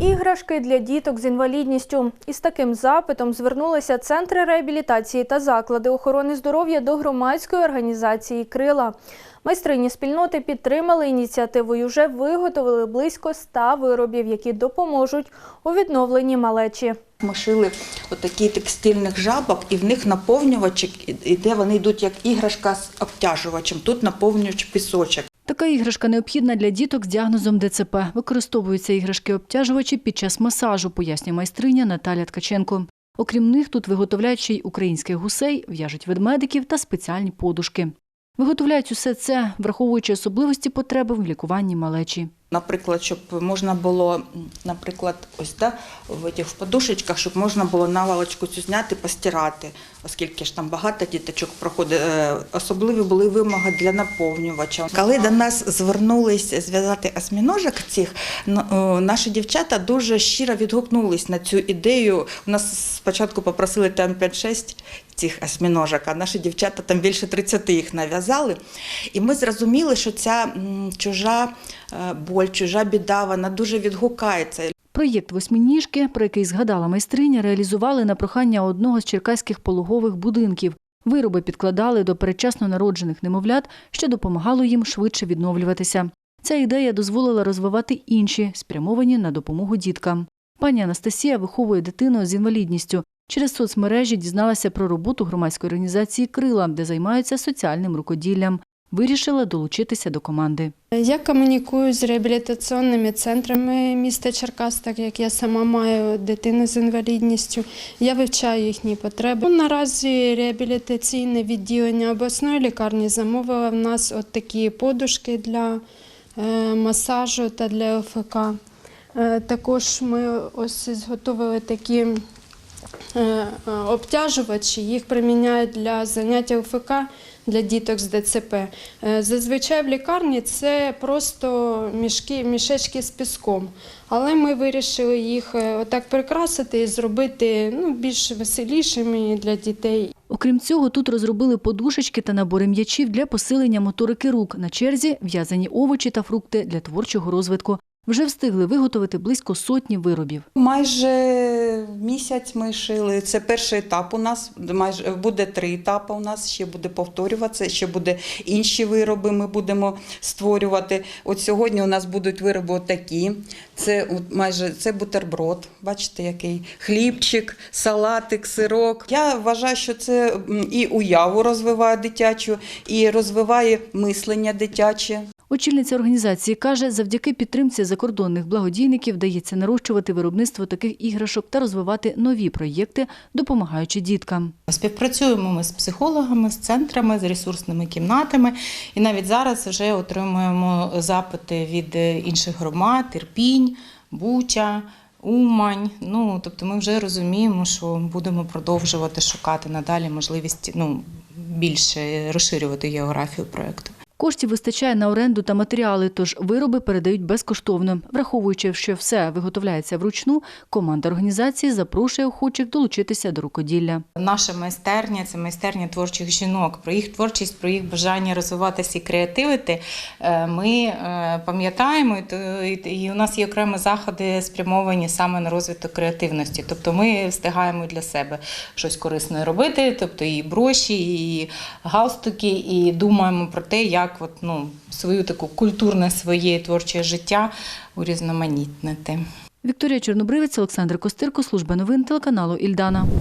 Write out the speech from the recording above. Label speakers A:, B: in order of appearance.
A: Іграшки для діток з інвалідністю. Із таким запитом звернулися центри реабілітації та заклади охорони здоров'я до громадської організації Крила. Майстрині спільноти підтримали ініціативу і вже виготовили близько 100 виробів, які допоможуть у відновленні малечі.
B: Ми шили отакі текстильних жабок, і в них наповнювачик, і де вони йдуть як іграшка з обтяжувачем. Тут наповнювач пісочок.
C: Така іграшка необхідна для діток з діагнозом ДЦП. Використовуються іграшки-обтяжувачі під час масажу, пояснює майстриня Наталя Ткаченко. Окрім них, тут виготовляють ще й українських гусей, в'яжуть ведмедиків та спеціальні подушки. Виготовляють усе це, враховуючи особливості потреби в лікуванні малечі.
B: Наприклад, щоб можна було, наприклад, ось да, в цих подушечках, щоб можна було наволочку цю зняти, постирати, оскільки ж там багато діточок проходить. Е, Особливі були вимоги для наповнювача. Коли до нас звернулись зв'язати осьміножок цих, наші дівчата дуже щиро відгукнулись на цю ідею. У нас спочатку попросили там 5-6 цих осьміножок, а наші дівчата там більше 30 їх нав'язали. І ми зрозуміли, що ця чужа боль, чужа біда, вона дуже відгукається.
C: Проєкт восьминіжки, про який згадала майстриня, реалізували на прохання одного з черкаських пологових будинків. Вироби підкладали до передчасно народжених немовлят, що допомагало їм швидше відновлюватися. Ця ідея дозволила розвивати інші, спрямовані на допомогу діткам. Пані Анастасія виховує дитину з інвалідністю. Через соцмережі дізналася про роботу громадської організації Крила, де займаються соціальним рукоділлям. Вирішила долучитися до команди.
D: Я комунікую з реабілітаційними центрами міста Черкас, так як я сама маю дитину з інвалідністю. Я вивчаю їхні потреби. Ну, Наразі реабілітаційне відділення обласної лікарні замовило в нас от такі подушки для е, масажу та для ОФК. Е, Також ми ось зготовили такі е, обтяжувачі, їх приміняють для заняття ОФК для діток з ДЦП. Е, Зазвичай в лікарні це просто мішки, мішечки з піском. Але ми вирішили їх е, отак прикрасити і зробити ну, більш веселішими для дітей.
C: Окрім цього, тут розробили подушечки та набори м'ячів для посилення моторики рук. На черзі в'язані овочі та фрукти для творчого розвитку. Вже встигли виготовити близько сотні виробів.
B: Майже місяць ми шили. Це перший етап у нас. Майже буде три етапи. У нас ще буде повторюватися, ще буде інші вироби. Ми будемо створювати. От сьогодні у нас будуть вироби такі. Це майже це бутерброд. Бачите, який хлібчик, салатик, сирок. Я вважаю, що це і уяву розвиває дитячу, і розвиває мислення дитяче.
C: Очільниця організації каже, завдяки підтримці закордонних благодійників вдається нарощувати виробництво таких іграшок та розвивати нові проєкти, допомагаючи діткам.
E: Співпрацюємо ми з психологами, з центрами, з ресурсними кімнатами. І навіть зараз вже отримуємо запити від е, інших громад, Ірпінь, Буча. Умань, ну тобто ми вже розуміємо, що будемо продовжувати шукати надалі можливість ну більше розширювати географію проекту.
C: Коштів вистачає на оренду та матеріали, тож вироби передають безкоштовно. Враховуючи, що все виготовляється вручну, команда організації запрошує охочих долучитися до рукоділля.
E: Наша майстерня це майстерня творчих жінок. Про їх творчість, про їх бажання розвиватися і креативити. е, Ми е, пам'ятаємо, і у нас є окремі заходи спрямовані саме на розвиток креативності. Тобто ми встигаємо для себе щось корисне робити, тобто і броші, і галстуки, і думаємо про те, як от, ну, свою таку культурне своє творче життя урізноманітнити.
C: Вікторія Чорнобривець, Олександр Костирко, служба новин телеканалу Ільдана.